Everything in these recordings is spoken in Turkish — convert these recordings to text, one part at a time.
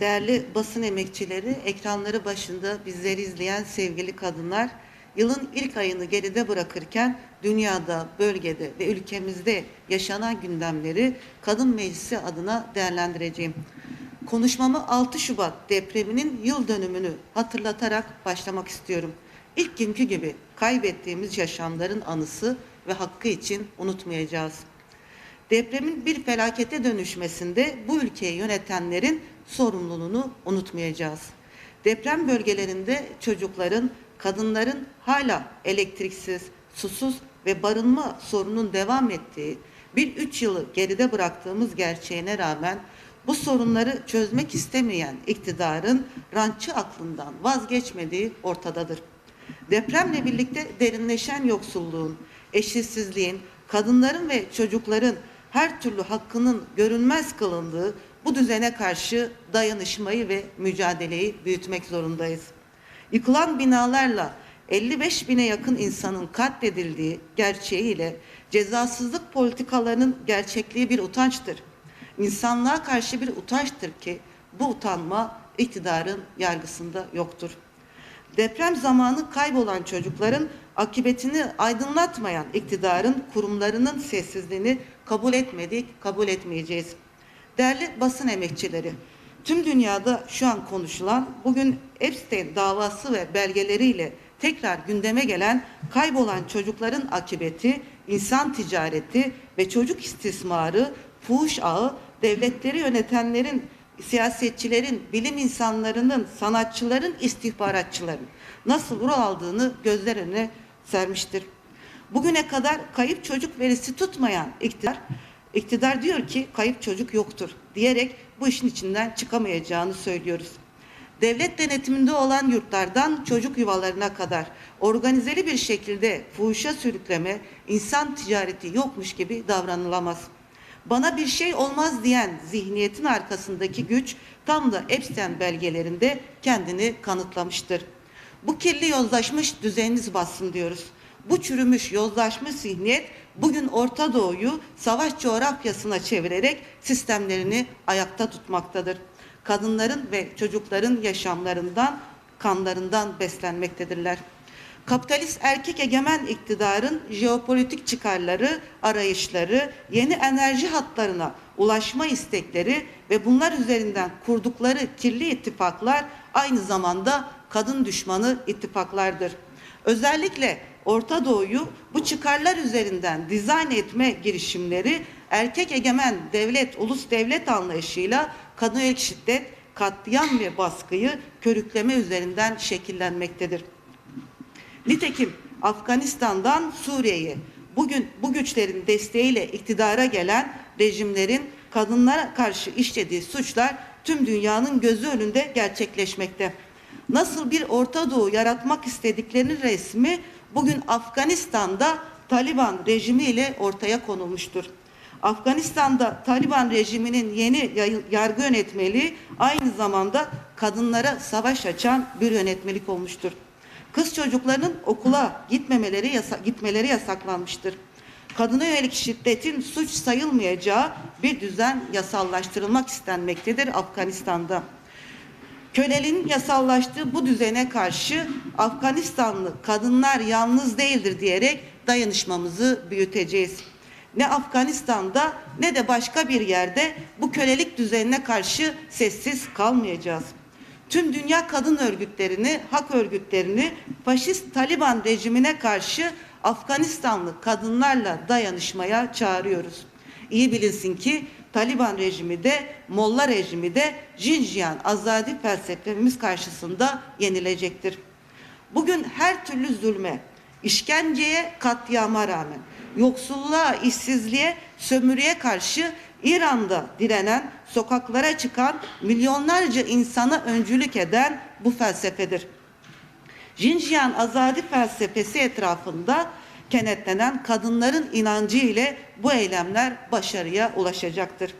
Değerli basın emekçileri, ekranları başında bizleri izleyen sevgili kadınlar, yılın ilk ayını geride bırakırken dünyada, bölgede ve ülkemizde yaşanan gündemleri Kadın Meclisi adına değerlendireceğim. Konuşmamı 6 Şubat depreminin yıl dönümünü hatırlatarak başlamak istiyorum. İlk günkü gibi kaybettiğimiz yaşamların anısı ve hakkı için unutmayacağız. Depremin bir felakete dönüşmesinde bu ülkeyi yönetenlerin sorumluluğunu unutmayacağız. Deprem bölgelerinde çocukların, kadınların hala elektriksiz, susuz ve barınma sorunun devam ettiği bir üç yılı geride bıraktığımız gerçeğine rağmen bu sorunları çözmek istemeyen iktidarın rantçı aklından vazgeçmediği ortadadır. Depremle birlikte derinleşen yoksulluğun, eşitsizliğin, kadınların ve çocukların her türlü hakkının görünmez kılındığı bu düzene karşı dayanışmayı ve mücadeleyi büyütmek zorundayız. Yıkılan binalarla 55 bine yakın insanın katledildiği gerçeğiyle cezasızlık politikalarının gerçekliği bir utançtır. İnsanlığa karşı bir utançtır ki bu utanma iktidarın yargısında yoktur. Deprem zamanı kaybolan çocukların akıbetini aydınlatmayan iktidarın kurumlarının sessizliğini kabul etmedik, kabul etmeyeceğiz. Değerli basın emekçileri, tüm dünyada şu an konuşulan bugün Epstein davası ve belgeleriyle tekrar gündeme gelen kaybolan çocukların akıbeti, insan ticareti ve çocuk istismarı, fuhuş ağı, devletleri yönetenlerin siyasetçilerin, bilim insanlarının, sanatçıların, istihbaratçıların nasıl rol aldığını gözler önüne sermiştir. Bugüne kadar kayıp çocuk verisi tutmayan iktidar, iktidar diyor ki kayıp çocuk yoktur diyerek bu işin içinden çıkamayacağını söylüyoruz. Devlet denetiminde olan yurtlardan çocuk yuvalarına kadar organizeli bir şekilde fuhuşa sürükleme, insan ticareti yokmuş gibi davranılamaz. Bana bir şey olmaz diyen zihniyetin arkasındaki güç tam da Epstein belgelerinde kendini kanıtlamıştır. Bu kirli yozlaşmış düzeniniz bassın diyoruz. Bu çürümüş yozlaşmış zihniyet bugün Orta Doğu'yu savaş coğrafyasına çevirerek sistemlerini ayakta tutmaktadır. Kadınların ve çocukların yaşamlarından, kanlarından beslenmektedirler. Kapitalist erkek egemen iktidarın jeopolitik çıkarları, arayışları, yeni enerji hatlarına ulaşma istekleri ve bunlar üzerinden kurdukları kirli ittifaklar aynı zamanda kadın düşmanı ittifaklardır. Özellikle Orta Doğu'yu bu çıkarlar üzerinden dizayn etme girişimleri erkek egemen devlet, ulus devlet anlayışıyla kadın şiddet, katliam ve baskıyı körükleme üzerinden şekillenmektedir. Nitekim Afganistan'dan Suriye'ye bugün bu güçlerin desteğiyle iktidara gelen rejimlerin kadınlara karşı işlediği suçlar tüm dünyanın gözü önünde gerçekleşmekte. Nasıl bir Orta Doğu yaratmak istediklerinin resmi bugün Afganistan'da Taliban rejimiyle ortaya konulmuştur. Afganistan'da Taliban rejiminin yeni yargı yönetmeliği aynı zamanda kadınlara savaş açan bir yönetmelik olmuştur. Kız çocuklarının okula gitmemeleri yasa gitmeleri yasaklanmıştır. Kadına yönelik şiddetin suç sayılmayacağı bir düzen yasallaştırılmak istenmektedir Afganistan'da. Köleliğin yasallaştığı bu düzene karşı Afganistanlı kadınlar yalnız değildir diyerek dayanışmamızı büyüteceğiz. Ne Afganistan'da ne de başka bir yerde bu kölelik düzenine karşı sessiz kalmayacağız tüm dünya kadın örgütlerini, hak örgütlerini faşist Taliban rejimine karşı Afganistanlı kadınlarla dayanışmaya çağırıyoruz. İyi bilinsin ki Taliban rejimi de Molla rejimi de Jinjiyan azadi felsefemiz karşısında yenilecektir. Bugün her türlü zulme, işkenceye, katliama rağmen yoksulluğa, işsizliğe, sömürüye karşı İran'da direnen, sokaklara çıkan milyonlarca insana öncülük eden bu felsefedir. Jinjiyan azadi felsefesi etrafında kenetlenen kadınların inancı ile bu eylemler başarıya ulaşacaktır.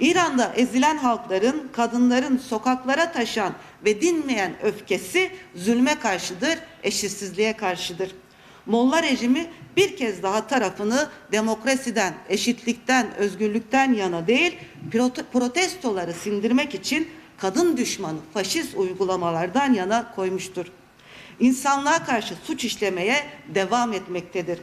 İran'da ezilen halkların, kadınların sokaklara taşan ve dinmeyen öfkesi zulme karşıdır, eşitsizliğe karşıdır. Molla rejimi bir kez daha tarafını demokrasiden, eşitlikten, özgürlükten yana değil, protestoları sindirmek için kadın düşmanı faşist uygulamalardan yana koymuştur. İnsanlığa karşı suç işlemeye devam etmektedir.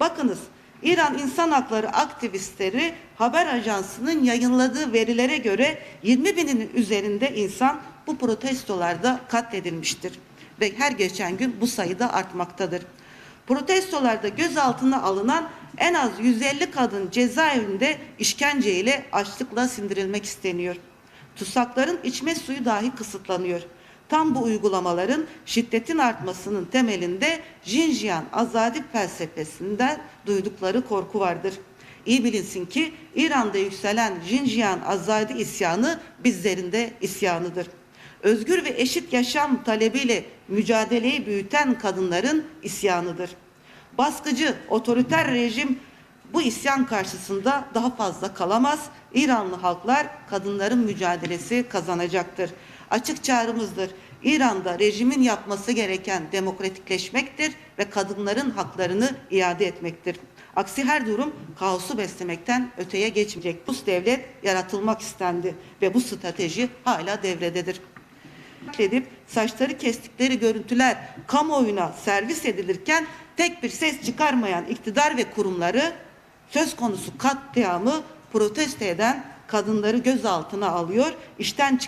Bakınız İran İnsan Hakları aktivistleri haber ajansının yayınladığı verilere göre 20 binin üzerinde insan bu protestolarda katledilmiştir. Ve her geçen gün bu sayıda artmaktadır. Protestolarda gözaltına alınan en az 150 kadın cezaevinde işkence ile açlıkla sindirilmek isteniyor. Tutsakların içme suyu dahi kısıtlanıyor. Tam bu uygulamaların şiddetin artmasının temelinde Jinjiyan azadi felsefesinden duydukları korku vardır. İyi bilinsin ki İran'da yükselen Jinjiyan azadi isyanı bizlerinde isyanıdır. Özgür ve eşit yaşam talebiyle mücadeleyi büyüten kadınların isyanıdır. Baskıcı, otoriter rejim bu isyan karşısında daha fazla kalamaz. İranlı halklar kadınların mücadelesi kazanacaktır. Açık çağrımızdır. İran'da rejimin yapması gereken demokratikleşmektir ve kadınların haklarını iade etmektir. Aksi her durum kaosu beslemekten öteye geçmeyecek. Bu devlet yaratılmak istendi ve bu strateji hala devrededir edip saçları kestikleri görüntüler kamuoyuna servis edilirken tek bir ses çıkarmayan iktidar ve kurumları söz konusu katliamı protesto eden kadınları gözaltına alıyor, işten çık-